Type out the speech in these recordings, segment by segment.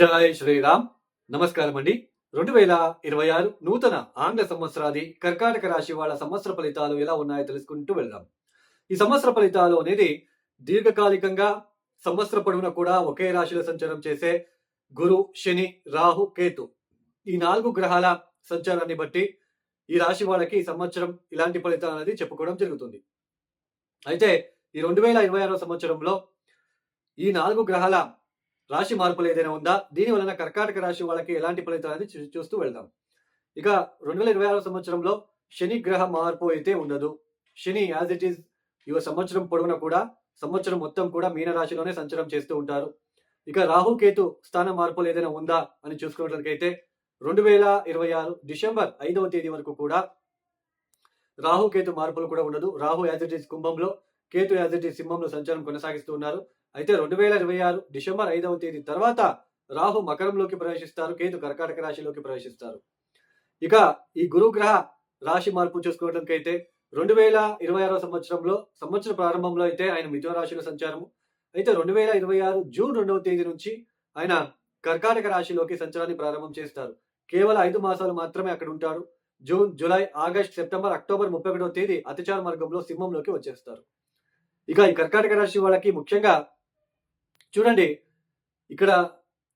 జై శ్రీరామ్. నమస్కారం అండి రెండు వేల ఇరవై ఆరు నూతన ఆంగ్ల సంవత్సరాది కర్కాటక రాశి వాళ్ళ సంవత్సర ఫలితాలు ఎలా ఉన్నాయో తెలుసుకుంటూ వెళ్దాం. ఈ సంవత్సర ఫలితాలు అనేది దీర్ఘకాలికంగా సంవత్సర పొడవునా కూడా ఒకే రాశిలో సంచారం చేసే గురు శని రాహు కేతు. ఈ నాలుగు గ్రహాల సంచారాన్ని బట్టి ఈ రాశి వాళ్ళకి ఈ సంవత్సరం ఇలాంటి ఫలితాలు అనేది చెప్పుకోవడం జరుగుతుంది. అయితే ఈ రెండు వేల ఇరవై ఆరో సంవత్సరంలో ఈ నాలుగు గ్రహాల రాశి మార్పులు ఏదైనా ఉందా? దీని వలన కర్కాటక రాశి వాళ్ళకి ఎలాంటి ఫలితాలు అనేది చూ- చూస్తూ వెళ్దాం. ఇక రెండు వేల ఇరవై ఆరు సంవత్సరంలో శని గ్రహ మార్పు అయితే ఉండదు. శని యాజ్ ఇట్ ఈస్ ఈ సంవత్సరం పొడవునా కూడా సంవత్సరం మొత్తం కూడా మీన రాశిలోనే సంచారం చేస్తూ ఉంటారు. ఇక రాహు కేతు స్థాన మార్పులు ఏదైనా ఉందా అని చూసుకున్నట్లయితే రెండు వేల ఇరవై ఆరు డిసెంబర్ ఐదవ తేదీ వరకు కూడా రాహు కేతు మార్పులు కూడా ఉండదు. రాహు యాజ్ ఇట్ ఈస్ కుంభంలో కేతు యాజ్ ఇట్ ఈస్ సింహంలో సంచారం కొనసాగిస్తూ ఉన్నారు. అయితే రెండు వేల ఇరవై ఆరు డిసెంబర్ ఐదవ తేదీ తర్వాత రాహు మకరంలోకి ప్రవేశిస్తారు కేతు కర్కాటక రాశిలోకి ప్రవేశిస్తారు. ఇక ఈ గురుగ్రహ రాశి మార్పు చూసుకోవడానికైతే రెండు వేల ఇరవై ఆరో సంవత్సరంలో సంవత్సర ప్రారంభంలో అయితే ఆయన మిథున రాశిలో సంచారము. అయితే రెండు వేల ఇరవై ఆరు జూన్ రెండవ తేదీ నుంచి ఆయన కర్కాటక రాశిలోకి సంచారాన్ని ప్రారంభం చేస్తారు. కేవలం ఐదు మాసాలు మాత్రమే అక్కడ ఉంటారు. June July August September October ముప్పై ఒకటవ తేదీ అతిచార మార్గంలో సింహంలోకి వచ్చేస్తారు. ఇక ఈ కర్కాటక రాశి వాళ్ళకి ముఖ్యంగా చూడండి ఇక్కడ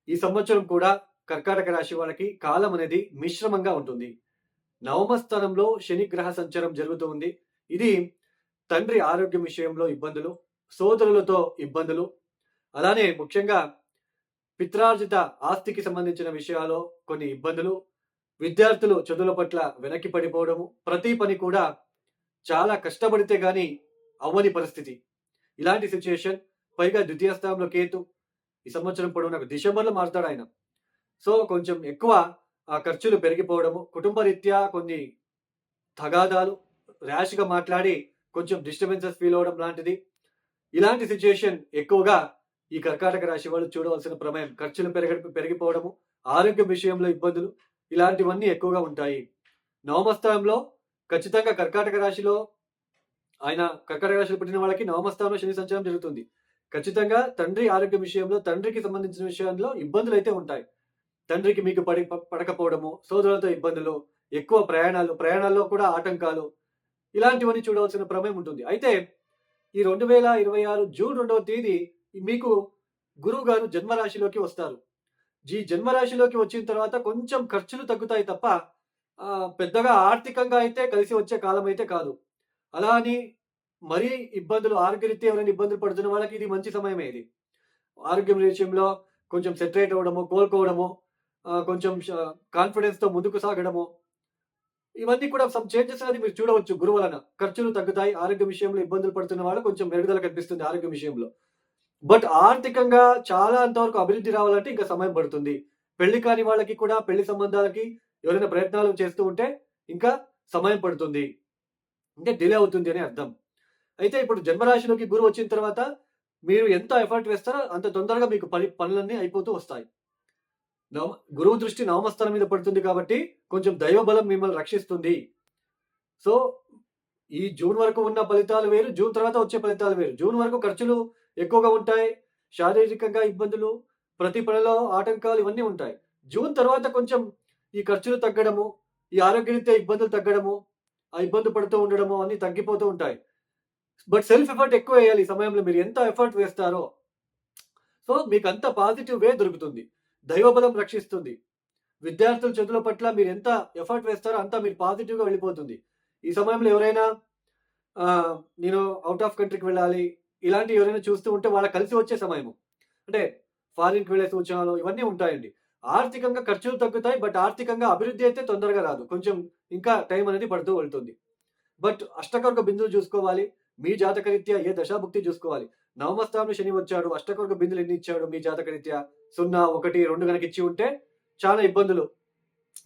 ఈ సంవత్సరం కూడా కర్కాటక రాశి వాళ్ళకి కాలం అనేది మిశ్రమంగా ఉంటుంది. నవమ స్థానంలో శని గ్రహ సంచారం జరుగుతూ ఉంది. ఇది తండ్రి ఆరోగ్యం విషయంలో ఇబ్బందులు సోదరులతో ఇబ్బందులు అలానే ముఖ్యంగా పిత్రార్జిత ఆస్తికి సంబంధించిన విషయాల్లో కొన్ని ఇబ్బందులు విద్యార్థులు చదువుల పట్ల వెనక్కి పడిపోవడము ప్రతి పని కూడా చాలా కష్టపడితే గాని అవ్వని పరిస్థితి. ఇలాంటి సిచ్యుయేషన్ పైగా ద్వితీయ స్థానంలో కేతు ఈ సంవత్సరం పొడవునా డిసెంబర్లో మారుతాడు ఆయన. సో కొంచెం ఎక్కువ ఆ ఖర్చులు పెరిగిపోవడము కుటుంబ రీత్యా కొన్ని తగాదాలు ర్యాష్గా మాట్లాడి కొంచెం డిస్టర్బెన్సెస్ ఫీల్ అవడం లాంటిది. ఇలాంటి సిచ్యుయేషన్ ఎక్కువగా ఈ కర్కాటక రాశి వాళ్ళు చూడవలసిన ప్రమేయం ఖర్చులు పెరగ పెరిగిపోవడము ఆరోగ్య విషయంలో ఇబ్బందులు ఇలాంటివన్నీ ఎక్కువగా ఉంటాయి. నవమస్థానంలో ఖచ్చితంగా కర్కాటక రాశిలో ఆయన కర్కాటక రాశిలో పుట్టిన వాళ్ళకి నవమస్థానంలో శని సంచారం జరుగుతుంది. ఖచ్చితంగా తండ్రి ఆరోగ్య విషయంలో తండ్రికి సంబంధించిన విషయంలో ఇబ్బందులు అయితే ఉంటాయి. తండ్రికి మీకు పడి పడకపోవడము సోదరులతో ఇబ్బందులు ఎక్కువ ప్రయాణాలు ప్రయాణాల్లో కూడా ఆటంకాలు ఇలాంటివన్నీ చూడవలసిన ప్రమేయం ఉంటుంది. అయితే ఈ రెండు వేల ఇరవై ఆరు జూన్ రెండవ తేదీ మీకు గురువు గారు జన్మరాశిలోకి వస్తారు. ఈ జన్మరాశిలోకి వచ్చిన తర్వాత కొంచెం ఖర్చులు తగ్గుతాయి తప్ప పెద్దగా ఆర్థికంగా అయితే కలిసి వచ్చే కాలం అయితే కాదు. అలా అని మరీ ఇబ్బందులు ఆరోగ్యరీత్యా ఎవరైనా ఇబ్బందులు పడుతున్న వాళ్ళకి ఇది మంచి సమయమే ఇది. ఆరోగ్యం విషయంలో కొంచెం సెటరేట్ అవ్వడము కోలుకోవడము కొంచెం కాన్ఫిడెన్స్తో ముందుకు సాగడము. ఇవన్నీ కూడా సమ్ చేంజెస్ అనేది మీరు చూడవచ్చు గురువు వలన. ఖర్చులు తగ్గుతాయి ఆరోగ్య విషయంలో ఇబ్బందులు పడుతున్న వాళ్ళు కొంచెం మెరుగుదల కనిపిస్తుంది ఆరోగ్య విషయంలో. బట్ ఆర్థికంగా చాలా అంతవరకు అభివృద్ధి రావాలంటే ఇంకా సమయం పడుతుంది. పెళ్ళి కాని వాళ్ళకి కూడా పెళ్ళి సంబంధాలకి ఎవరైనా ప్రయత్నాలు చేస్తూ ఉంటే ఇంకా సమయం పడుతుంది. అంటే డిలే అవుతుంది అని అర్థం. అయితే ఇప్పుడు జన్మరాశిలోకి గురు వచ్చిన తర్వాత మీరు ఎంత ఎఫర్ట్ వేస్తారో అంత తొందరగా మీకు పని పనులన్నీ అయిపోతూ వస్తాయి. నవ గురువు దృష్టి నవమస్థలం మీద పడుతుంది కాబట్టి కొంచెం దైవ బలం మిమ్మల్ని రక్షిస్తుంది. సో ఈ జూన్ వరకు ఉన్న ఫలితాలు వేరు జూన్ తర్వాత వచ్చే ఫలితాలు వేరు. జూన్ వరకు ఖర్చులు ఎక్కువగా ఉంటాయి శారీరకంగా ఇబ్బందులు ప్రతి పనిలో ఆటంకాలు ఇవన్నీ ఉంటాయి. జూన్ తర్వాత కొంచెం ఈ ఖర్చులు తగ్గడము ఈ ఆరోగ్యరీత్యా ఇబ్బందులు తగ్గడము ఆ ఇబ్బంది పడుతూ ఉండడము అన్నీ తగ్గిపోతూ ఉంటాయి. బట్ సెల్ఫ్ ఎఫర్ట్ ఎక్కువ వేయాలి ఈ సమయంలో. మీరు ఎంత ఎఫర్ట్ వేస్తారో. సో మీకు అంత పాజిటివ్ వే దొరుకుతుంది. దైవబలం రక్షిస్తుంది. విద్యార్థుల చదువుల పట్ల మీరు ఎంత ఎఫర్ట్ వేస్తారో అంత మీరు పాజిటివ్గా వెళ్ళిపోతుంది. ఈ సమయంలో ఎవరైనా నేను అవుట్ ఆఫ్ కంట్రీకి వెళ్ళాలి ఇలాంటి ఎవరైనా చూస్తూ ఉంటే వాళ్ళకి కలిసి వచ్చే సమయము. అంటే ఫారిన్కి వెళ్ళే సూచనలు ఇవన్నీ ఉంటాయండి. ఆర్థికంగా ఖర్చులు తగ్గుతాయి బట్ ఆర్థికంగా అభివృద్ధి అయితే తొందరగా రాదు. కొంచెం ఇంకా టైం అనేది పడుతూ వెళ్తుంది. బట్ అష్టకర్గ బిందువు చూసుకోవాలి. మీ జాతకరీత్యా ఏ దశాభుక్తి చూసుకోవాలి? నవమస్థానంలో శని వచ్చాడు అష్టకర్గ బిందులు ఎన్ని ఇచ్చాడు మీ జాతకరీత్యా? సున్నా ఒకటి రెండు కనుక ఇచ్చి ఉంటే చాలా ఇబ్బందులు.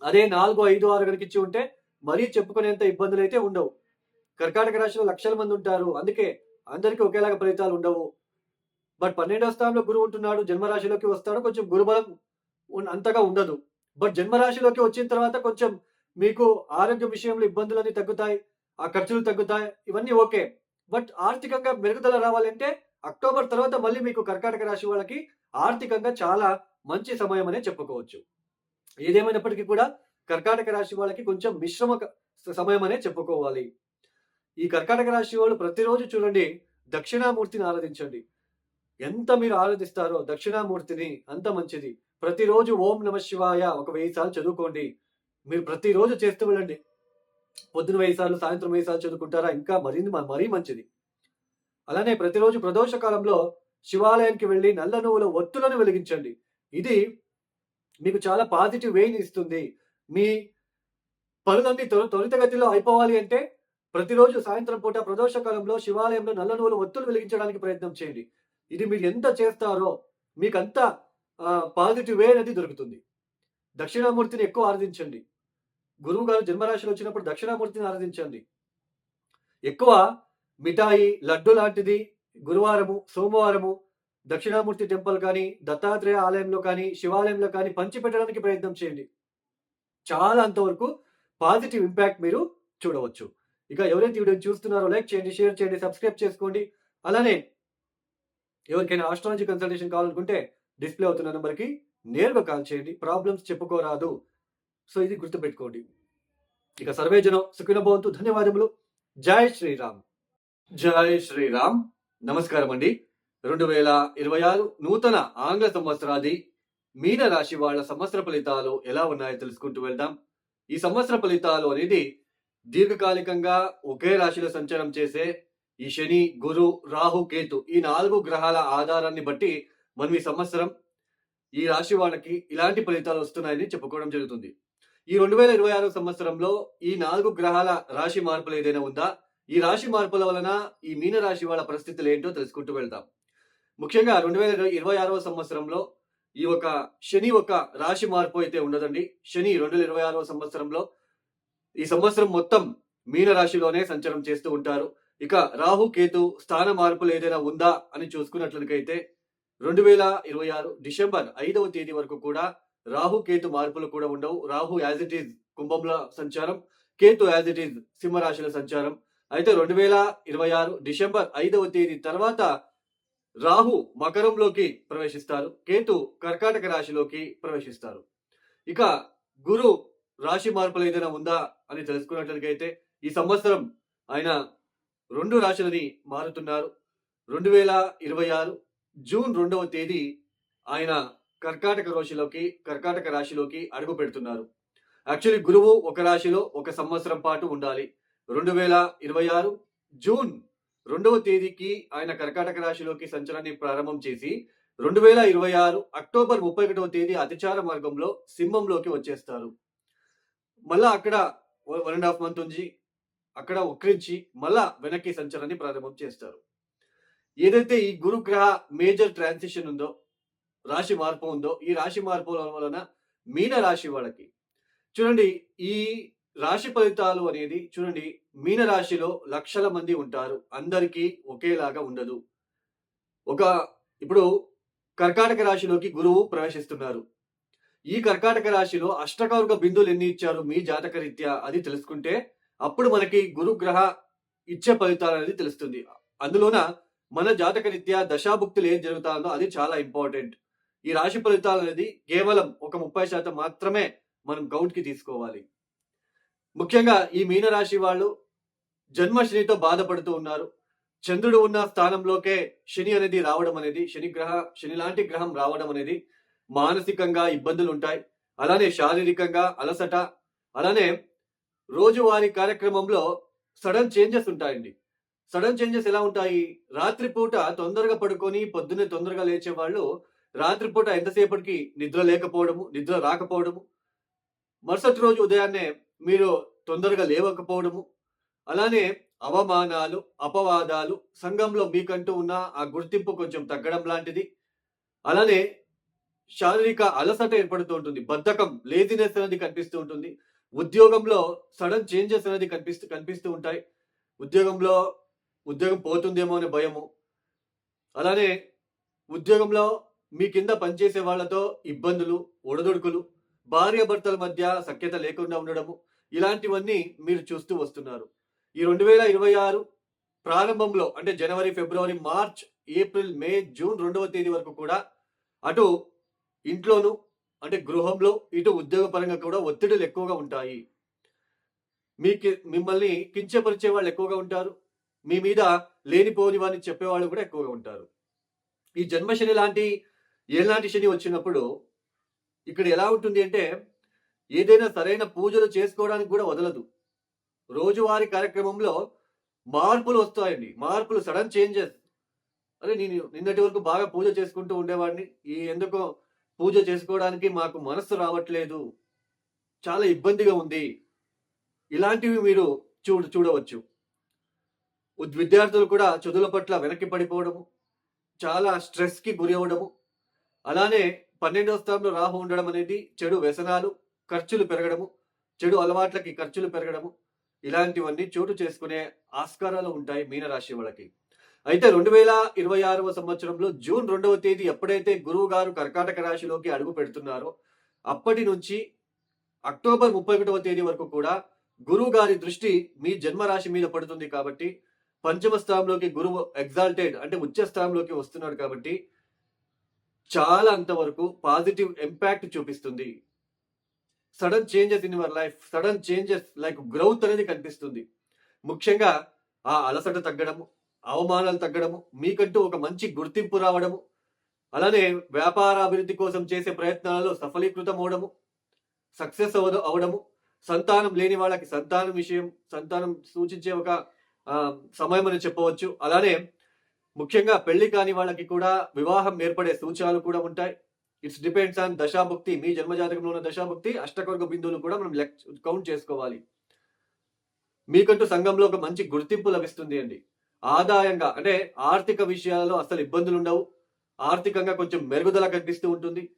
అదే నాలుగు ఐదు ఆరు కనుక ఇచ్చి ఉంటే మరీ చెప్పుకునేంత ఇబ్బందులు అయితే ఉండవు. కర్కాటక రాశిలో లక్షల మంది ఉంటారు. అందుకే అందరికీ ఒకేలాగా ఫలితాలు ఉండవు. బట్ పన్నెండవ స్థానంలో గురువు ఉంటున్నాడు జన్మరాశిలోకి వస్తాడు కొంచెం గురుబలం అంతగా ఉండదు. బట్ జన్మరాశిలోకి వచ్చిన తర్వాత కొంచెం మీకు ఆరోగ్య విషయంలో ఇబ్బందులన్నీ తగ్గుతాయి ఆ ఖర్చులు తగ్గుతాయి ఇవన్నీ ఓకే. బట్ ఆర్థికంగా మెరుగుదల రావాలంటే అక్టోబర్ తర్వాత మళ్ళీ మీకు కర్కాటక రాశి వాళ్ళకి ఆర్థికంగా చాలా మంచి సమయం అనే చెప్పుకోవచ్చు. ఏదేమైనప్పటికీ కూడా కర్కాటక రాశి వాళ్ళకి కొంచెం మిశ్రమ సమయం అనే చెప్పుకోవాలి. ఈ కర్కాటక రాశి వాళ్ళు ప్రతిరోజు చూడండి దక్షిణామూర్తిని ఆరాధించండి. ఎంత మీరు ఆరాధిస్తారో దక్షిణామూర్తిని అంత మంచిది. ప్రతిరోజు ఓం నమ శివాయ ఒక వెయ్యి సార్లు చదువుకోండి. మీరు ప్రతిరోజు చేస్తూ వెళ్ళండి. పొద్దున వెయ్యి సార్లు సాయంత్రం వెయ్యి సార్లు చదువుకుంటారా? ఇంకా మరింది మరీ మంచిది. అలానే ప్రతిరోజు ప్రదోష కాలంలో శివాలయానికి వెళ్ళి నల్ల నువ్వుల ఒత్తులను వెలిగించండి. ఇది మీకు చాలా పాజిటివ్ వేని ఇస్తుంది. మీ పనులన్నీ త్వర త్వరితగతిలో అయిపోవాలి అంటే ప్రతిరోజు సాయంత్రం పూట ప్రదోష కాలంలో శివాలయంలో నల్ల నువ్వుల ఒత్తులు వెలిగించడానికి ప్రయత్నం చేయండి. ఇది మీరు ఎంత చేస్తారో మీకు అంత పాజిటివ్ వే అనేది దొరుకుతుంది. దక్షిణామూర్తిని ఎక్కువ ఆరాధించండి. గురువు గారు జన్మరాశిలో వచ్చినప్పుడు దక్షిణామూర్తిని ఆరాధించండి. ఎక్కువ మిఠాయి లడ్డు లాంటిది గురువారము సోమవారము దక్షిణామూర్తి టెంపుల్ కానీ దత్తాత్రేయ ఆలయంలో కానీ శివాలయంలో కానీ పంచిపెట్టడానికి ప్రయత్నం చేయండి. చాలా అంతవరకు పాజిటివ్ ఇంపాక్ట్ మీరు చూడవచ్చు. ఇక ఎవరైతే వీడియో చూస్తున్నారో లైక్ చేయండి షేర్ చేయండి సబ్స్క్రైబ్ చేసుకోండి. అలానే ఎవరికైనా ఆస్ట్రాలజీ కన్సల్టేషన్ కావాలనుకుంటే డిస్ప్లే అవుతున్న నెంబర్కి నేరుగా కాల్ చేయండి. ప్రాబ్లమ్స్ చెప్పుకోరాదు. సో ఇది గుర్తుపెట్టుకోండి. ఇక సర్వేజనం సుఖినభవంతు ధన్యవాదములు. జై శ్రీరామ్. జై శ్రీరామ్. నమస్కారం అండి రెండు వేల ఇరవై ఆరు నూతన ఆంగ్ల సంవత్సరాది మీన రాశి వాళ్ళ సంవత్సర ఫలితాలు ఎలా ఉన్నాయో తెలుసుకుంటూ వెళ్దాం. ఈ సంవత్సర ఫలితాలు అనేది దీర్ఘకాలికంగా ఒకే రాశిలో సంచారం చేసే ఈ శని గురు రాహు కేతు ఈ నాలుగు గ్రహాల ఆధారాన్ని బట్టి మనం ఈ సంవత్సరం ఈ రాశి వాళ్ళకి ఇలాంటి ఫలితాలు వస్తున్నాయని చెప్పుకోవడం జరుగుతుంది. ఈ రెండు వేల ఇరవై ఆరు సంవత్సరంలో ఈ నాలుగు గ్రహాల రాశి మార్పులు ఏదైనా ఉందా? ఈ రాశి మార్పుల వలన ఈ మీన రాశి వాళ్ళ పరిస్థితులు ఏంటో తెలుసుకుంటూ వెళ్దాం. ముఖ్యంగా రెండు వేల ఇరవై ఆరవ సంవత్సరంలో ఈ ఒక శని ఒక రాశి మార్పు అయితే ఉండదండి. శని రెండు వేల ఇరవై ఆరవ సంవత్సరంలో ఈ సంవత్సరం మొత్తం మీన రాశిలోనే సంచారం చేస్తూ ఉంటారు. ఇక రాహు కేతు స్థాన మార్పులు ఏదైనా ఉందా అని చూసుకున్నట్లయితే రెండు వేల ఇరవై ఆరు డిసెంబర్ ఐదవ తేదీ వరకు కూడా రాహు కేతు మార్పులు కూడా ఉండవు. రాహు యాజ్ ఇట్ ఈజ్ కుంభంలో సంచారం కేతు యాజ్ ఇట్ ఈజ్ సింహరాశుల సంచారం. అయితే రెండు వేల ఇరవై ఆరు డిసెంబర్ ఐదవ తేదీ తర్వాత రాహు మకరంలోకి ప్రవేశిస్తారు. కేతు కర్కాటక రాశిలోకి ప్రవేశిస్తారు. ఇక గురు రాశి మార్పులు ఏదైనా ఉందా అని తెలుసుకున్నట్లయితే ఈ సంవత్సరం ఆయన రెండు రాశులని మారుతున్నారు. రెండు వేల ఇరవై ఆరు జూన్ రెండవ తేదీ ఆయన కర్కాటక రాశిలోకి కర్కాటక రాశిలోకి అడుగు పెడుతున్నారు. యాక్చువల్లీ గురువు ఒక రాశిలో ఒక సంవత్సరం పాటు ఉండాలి. రెండు వేల ఇరవై ఆరు జూన్ రెండవ తేదీకి ఆయన కర్కాటక రాశిలోకి సంచలనాన్ని ప్రారంభం చేసి రెండు వేల ఇరవై ఆరు అక్టోబర్ ముప్పై ఒకటవ తేదీ అతిచార మార్గంలో సింహంలోకి వచ్చేస్తారు. మళ్ళా అక్కడ వన్ అండ్ హాఫ్ మంత్ ఉంచి అక్కడ ఉక్రించి మళ్ళా వెనక్కి సంచలనాన్ని ప్రారంభం చేస్తారు. ఏదైతే ఈ గురుగ్రహ మేజర్ ట్రాన్సిషన్ ఉందో రాశి మార్పు ఉందో ఈ రాశి మార్పు వలన మీన రాశి వాళ్ళకి. చూడండి ఈ రాశి ఫలితాలు అనేది చూడండి మీన రాశిలో లక్షల మంది ఉంటారు. అందరికీ ఒకేలాగా ఉండదు. ఒక ఇప్పుడు కర్కాటక రాశిలోకి గురువు ప్రవేశిస్తున్నారు. ఈ కర్కాటక రాశిలో అష్టకౌర్గ బిందువులు ఎన్ని ఇచ్చారు మీ జాతక రీత్యా అది తెలుసుకుంటే అప్పుడు మనకి గురుగ్రహ ఇచ్చే ఫలితాలు అనేది తెలుస్తుంది. అందులోన మన జాతక రీత్యా దశాభుక్తులు ఏం జరుగుతాయో అది చాలా ఇంపార్టెంట్. ఈ రాశి ఫలితాలు అనేది కేవలం ఒక ముప్పై శాతం మాత్రమే మనం గౌట్కి తీసుకోవాలి. ముఖ్యంగా ఈ మీన రాశి వాళ్ళు జన్మ శనితో బాధపడుతూ ఉన్నారు. చంద్రుడు ఉన్న స్థానంలోకే శని అనేది రావడం అనేది శని గ్రహ శని లాంటి గ్రహం రావడం అనేది మానసికంగా ఇబ్బందులు ఉంటాయి. అలానే శారీరకంగా అలసట అలానే రోజువారీ కార్యక్రమంలో సడన్ చేంజెస్ ఉంటాయండి. సడన్ చేంజెస్ ఎలా ఉంటాయి? రాత్రిపూట తొందరగా పడుకొని పొద్దున్నే తొందరగా లేచే వాళ్ళు రాత్రిపూట ఎంతసేపటికి నిద్ర లేకపోవడము నిద్ర రాకపోవడము? మరుసటి రోజు ఉదయాన్నే మీరు తొందరగా లేవకపోవడము? అలానే అవమానాలు అపవాదాలు సంఘంలో మీకంటూ ఉన్న ఆ గుర్తింపు కొంచెం తగ్గడం లాంటిది. అలానే శారీరక అలసట ఏర్పడుతూ ఉంటుంది. బద్ధకం లేజినెస్ అనేది కనిపిస్తూ ఉంటుంది. ఉద్యోగంలో సడన్ చేంజెస్ అనేది కనిపిస్తూ కనిపిస్తూ ఉంటాయి. ఉద్యోగంలో ఉద్యోగం పోతుందేమో అనే భయము. అలానే ఉద్యోగంలో మీ కింద పనిచేసే వాళ్ళతో ఇబ్బందులు ఒడదొడుకులు భార్యాభర్తల మధ్య సఖ్యత లేకుండా ఉండడము ఇలాంటివన్నీ మీరు చూస్తూ వస్తున్నారు. ఈ రెండు వేల ఇరవై ఆరు ప్రారంభంలో అంటే జనవరి ఫిబ్రవరి మార్చ్ ఏప్రిల్ మే జూన్ రెండవ తేదీ వరకు కూడా అటు ఇంట్లోనూ అంటే గృహంలో ఇటు ఉద్యోగపరంగా కూడా ఒత్తిడులు ఎక్కువగా ఉంటాయి. మీకు మిమ్మల్ని కించపరిచే వాళ్ళు ఎక్కువగా ఉంటారు. మీ మీద లేనిపోని వారిని చెప్పేవాళ్ళు కూడా ఎక్కువగా ఉంటారు. ఈ జన్మశని లాంటి ఏలాంటి శని వచ్చినప్పుడు ఇక్కడ ఎలా ఉంటుంది అంటే ఏదైనా సరైన పూజలు చేసుకోవడానికి కూడా వదలదు. రోజువారీ కార్యక్రమంలో మార్పులు వస్తాయండి. మార్పులు సడన్ చేంజెస్. అరే నేను నిన్నటి వరకు బాగా పూజ చేసుకుంటూ ఉండేవాడిని. ఈ ఎందుకో పూజ చేసుకోవడానికి మాకు మనస్సు రావట్లేదు. చాలా ఇబ్బందిగా ఉంది. ఇలాంటివి మీరు చూడ చూడవచ్చు. విద్యార్థులు కూడా చదువుల పట్ల వెనక్కి పడిపోవడము చాలా స్ట్రెస్కి గురి అవ్వడము అలానే పన్నెండవ స్థానంలో రాహు ఉండడం అనేది చెడు వ్యసనాలు ఖర్చులు పెరగడము చెడు అలవాట్లకి ఖర్చులు పెరగడము ఇలాంటివన్నీ చోటు చేసుకునే ఆస్కారాలు ఉంటాయి మీనరాశి వాళ్ళకి. అయితే రెండు వేల ఇరవై ఆరవ సంవత్సరంలో జూన్ రెండవ తేదీ ఎప్పుడైతే గురువు గారు కర్కాటక రాశిలోకి అడుగు పెడుతున్నారో అప్పటి నుంచి అక్టోబర్ ముప్పై ఒకటవ తేదీ వరకు కూడా గురువు గారి దృష్టి మీ జన్మరాశి మీద పడుతుంది కాబట్టి పంచమ స్థానంలోకి గురువు ఎగ్జాల్టెడ్ అంటే ఉచ్చ స్థానంలోకి వస్తున్నాడు కాబట్టి చాలా అంతవరకు పాజిటివ్ ఇంపాక్ట్ చూపిస్తుంది. Sudden changes in your life sudden changes like growth అనేది కనిపిస్తుంది. ముఖ్యంగా ఆ అలసట తగ్గడము అవమానాలు తగ్గడము మీకంటూ ఒక మంచి గుర్తింపు రావడము అలానే వ్యాపార అభివృద్ధి కోసం చేసే ప్రయత్నాలలో సఫలీకృతం అవడము సక్సెస్ అవ అవడము సంతానం లేని వాళ్ళకి సంతానం విషయం సంతానం సూచించే ఒక సమయం అని చెప్పవచ్చు. అలానే ముఖ్యంగా పెళ్ళి కాని వాళ్ళకి కూడా వివాహం ఏర్పడే సూచనలు కూడా ఉంటాయి. ఇట్స్ డిపెండ్స్ ఆన్ దశాభుక్తి మీ జన్మజాతకంలో ఉన్న దశాభుక్తి అష్టకొర్గ బిందువులు కూడా మనం లెక్ కౌంట్ చేసుకోవాలి. మీకంటూ సంఘంలో ఒక మంచి గుర్తింపు లభిస్తుంది అండి. ఆదాయంగా అంటే ఆర్థిక విషయాలలో అసలు ఇబ్బందులు ఉండవు. ఆర్థికంగా కొంచెం మెరుగుదల కనిపిస్తూ ఉంటుంది.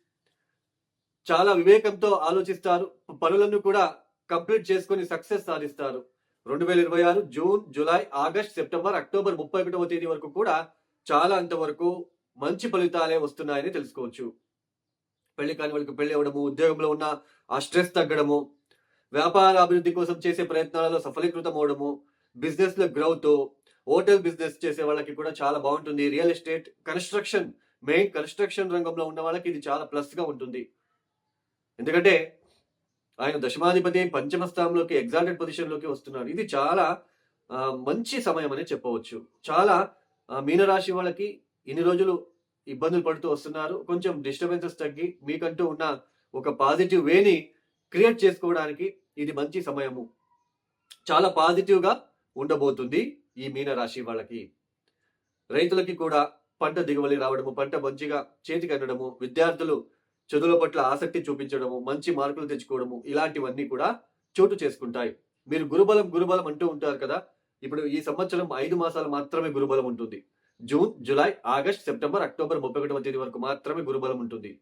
చాలా వివేకంతో ఆలోచిస్తారు. పనులను కూడా కంప్లీట్ చేసుకొని సక్సెస్ సాధిస్తారు. రెండు వేల ఇరవై ఆరు June July August September October ముప్పై ఒకటవ తేదీ వరకు కూడా చాలా అంతవరకు మంచి ఫలితాలే వస్తున్నాయని తెలుసుకోవచ్చు. పెళ్ళి కాని వాళ్ళకి పెళ్ళి అవ్వడము ఉద్యోగంలో ఉన్న ఆ స్ట్రెస్ తగ్గడము వ్యాపార అభివృద్ధి కోసం చేసే ప్రయత్నాలలో సఫలీకృతం అవడము బిజినెస్లో గ్రోత్ హోటల్ బిజినెస్ చేసే వాళ్ళకి కూడా చాలా బాగుంటుంది. Real estate construction main construction రంగంలో ఉన్న వాళ్ళకి ఇది చాలా ప్లస్గా ఉంటుంది. ఎందుకంటే ఆయన దశమాధిపతి పంచమ స్థానంలోకి ఎగ్జాల్టెడ్ పొజిషన్లోకి వస్తున్నారు. ఇది చాలా మంచి సమయం అని చెప్పవచ్చు. చాలా మీనరాశి వాళ్ళకి ఇన్ని రోజులు ఇబ్బందులు పడుతూ వస్తున్నారు. కొంచెం డిస్టర్బెన్సెస్ తగ్గి మీకంటూ ఉన్న ఒక పాజిటివ్ వేని క్రియేట్ చేసుకోవడానికి ఇది మంచి సమయము. చాలా పాజిటివ్గా ఉండబోతుంది ఈ మీనరాశి వాళ్ళకి. రైతులకి కూడా పంట దిగుబడి రావడము పంట మంచిగా చేతికి అందడము విద్యార్థులు చదువుల పట్ల ఆసక్తి చూపించడము మంచి మార్కులు తెచ్చుకోవడము ఇలాంటివన్నీ కూడా చోటు చేసుకుంటాయి. మీరు గురుబలం గురుబలం అంటూ ఉంటారు కదా? ఇప్పుడు ఈ సంవత్సరం ఐదు మాసాలు మాత్రమే గురుబలం ఉంటుంది. June July August September October ముప్పై ఒకటవ తేదీ వరకు మాత్రమే గురుబలం ఉంటుంది.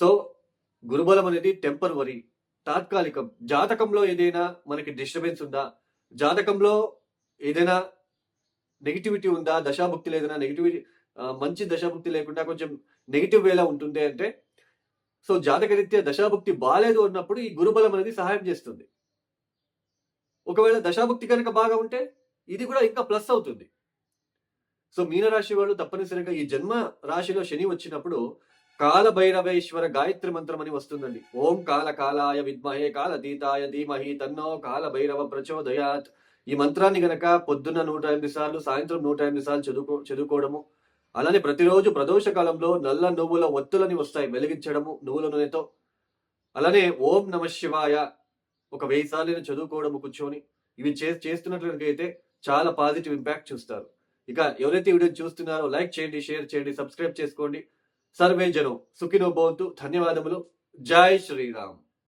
సో గురుబలం అనేది టెంపరవరీ తాత్కాలికం. జాతకంలో ఏదైనా మనకి డిస్టర్బెన్స్ ఉందా? జాతకంలో ఏదైనా నెగిటివిటీ ఉందా? దశాభుక్తి ఏదైనా నెగిటివిటీ మంచి దశాభుక్తి లేకుండా కొంచెం నెగిటివ్ వేలా ఉంటుంది అంటే సో జాతకరీత్యా దశాభుక్తి బాగాలేదు అన్నప్పుడు ఈ గురుబలం అనేది సహాయం చేస్తుంది. ఒకవేళ దశాభుక్తి కనుక బాగా ఉంటే ఇది కూడా ఇంకా ప్లస్ అవుతుంది. సో మీనరాశి వాళ్ళు తప్పనిసరిగా ఈ జన్మ రాశిలో శని వచ్చినప్పుడు కాలభైరవేశ్వర గాయత్రి మంత్రం అని వస్తుందండి. ఓం కాల కాలాయ విద్మహే కాలదీతాయ ధీమహి తన్నో కాల భైరవ ప్రచోదయాత్. ఈ మంత్రాన్ని గనక పొద్దున్న నూట ఎనిమిది సార్లు సాయంత్రం నూట ఎనిమిది సార్లు చదువుకో చదువుకోవడము అలానే ప్రతిరోజు ప్రదోష కాలంలో నల్ల నువ్వుల ఒత్తులని వస్తాయి వెలిగించడము నువ్వుల నూనెతో. అలానే ఓం నమ శివాయ ఒక వెయ్యి సార్లు చదువుకోవడము కూర్చొని ఇవి చే చేస్తున్నట్లయితే చాలా పాజిటివ్ ఇంపాక్ట్ చూస్తారు. ఇక ఎవరైతే వీడియో చూస్తున్నారో లైక్ చేయండి షేర్ చేయండి సబ్స్క్రైబ్ చేసుకోండి. సర్వే జనం సుఖినో భవంతు. ధన్యవాదములు. జై శ్రీరామ్.